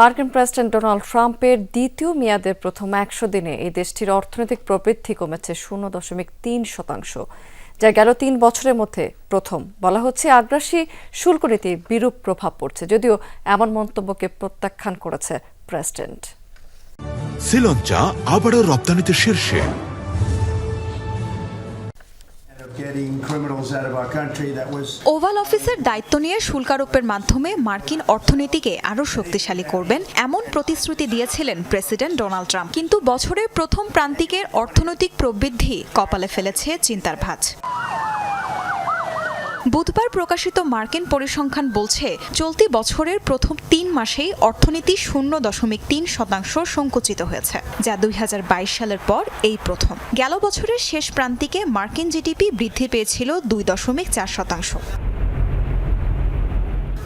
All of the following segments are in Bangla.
মার্কিন প্রেসিডেন্ট ডোনাল্ড ট্রাম্পের দ্বিতীয় মেয়াদের প্রথম একশো দিনে এই দেশটির অর্থনৈতিক প্রবৃদ্ধি কমেছে শূন্য দশমিক তিন শতাংশ, যা গেল তিন বছরের মধ্যে প্রথম। বলা হচ্ছে আগ্রাসী শুল্ক নীতি বিরূপ প্রভাব পড়ছে, যদিও এমন মন্তব্যকে প্রত্যাখ্যান করেছে প্রেসিডেন্ট। শ্রীলঞ্চা আবারও রপ্তানিতে শীর্ষে। ওভাল অফিসের দায়িত্ব নিয়ে শুল্কারোপের মাধ্যমে মার্কিন অর্থনীতিকে আরও শক্তিশালী করবেন এমন প্রতিশ্রুতি দিয়েছিলেন প্রেসিডেন্ট ডোনাল্ড ট্রাম্প। কিন্তু বছরের প্রথম প্রান্তিকের অর্থনৈতিক প্রবৃদ্ধি কপালে ফেলেছে চিন্তার ভাঁজ। বুধবার প্রকাশিত মার্কিন পরিসংখ্যান বলছে, চলতি বছরের প্রথম তিন মাসেই অর্থনীতি শূন্য দশমিক তিন শতাংশ সংকুচিত হয়েছে, যা দুই হাজার বাইশ সালের পর এই প্রথম। গেল বছরের শেষ প্রান্তিকে মার্কিন জিডিপি বৃদ্ধি পেয়েছিল দুই দশমিক চার শতাংশ।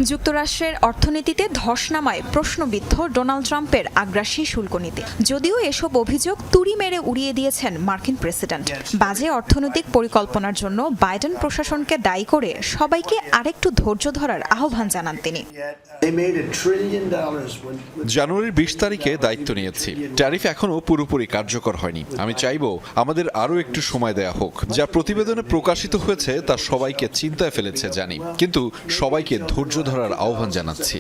যুক্তরাষ্ট্রের অর্থনীতিতে ধস নামায় প্রশ্নবিদ্ধ ডোনাল্ড ট্রাম্পের আগ্রাসী শুল্ক নীতি যদিও এসব অভিযোগ তুড়ি মেরে উড়িয়ে দিয়েছেন মার্কিন প্রেসিডেন্ট। বাজে অর্থনৈতিক পরিকল্পনার জন্য বাইডেন প্রশাসনকে দায়ী করে সবাইকে আরেকটু ধৈর্য ধরার আহ্বান জানান তিনি। জানুয়ারির বিশ তারিখে দায়িত্ব নিয়েছি। ট্যারিফ এখনও পুরোপুরি কার্যকর হয়নি। আমি চাইব আমাদের আরও একটু সময় দেয়া হোক। যা প্রতিবেদনে প্রকাশিত হয়েছে তা সবাইকে চিন্তায় ফেলেছে জানি। কিন্তু সবাইকে ধৈর্য ধরার আহ্বান জানাচ্ছি।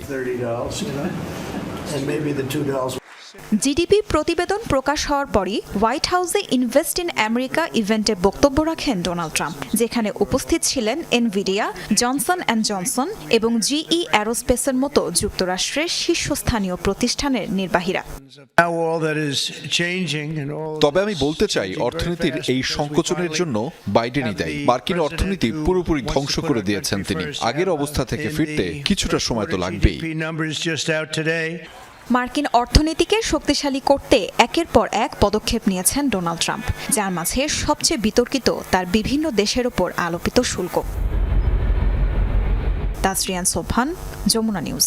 জিডিপি প্রতিবেদন প্রকাশ হওয়ার পরই হোয়াইট হাউসে ইনভেস্ট ইন আমেরিকা ইভেন্টে বক্তব্য রাখেন ডোনাল্ড ট্রাম্প যেখানে উপস্থিত ছিলেন এনভিডিয়া জনসন অ্যান্ড জনসন এবং জিই অ্যারোস্পেসের মতো যুক্তরাষ্ট্রের শীর্ষস্থানীয় প্রতিষ্ঠানের নির্বাহীরা. তবে আমি বলতে চাই অর্থনীতির এই সংকোচনের জন্য বাইডেনই দায়ী। মার্কিন অর্থনীতি পুরোপুরি ধ্বংস করে দিয়েছেন তিনি। আগের অবস্থা থেকে ফিরতে কিছুটা সময় তো লাগবেই। মার্কিন অর্থনীতিকে শক্তিশালী করতে একের পর এক পদক্ষেপ নিয়েছেন ডোনাল্ড ট্রাম্প, যার মাঝে সবচেয়ে বিতর্কিত তার বিভিন্ন দেশের ওপর আলোপিত শুল্ক। তাজরিয়ান সোফান যমুনা নিউজ।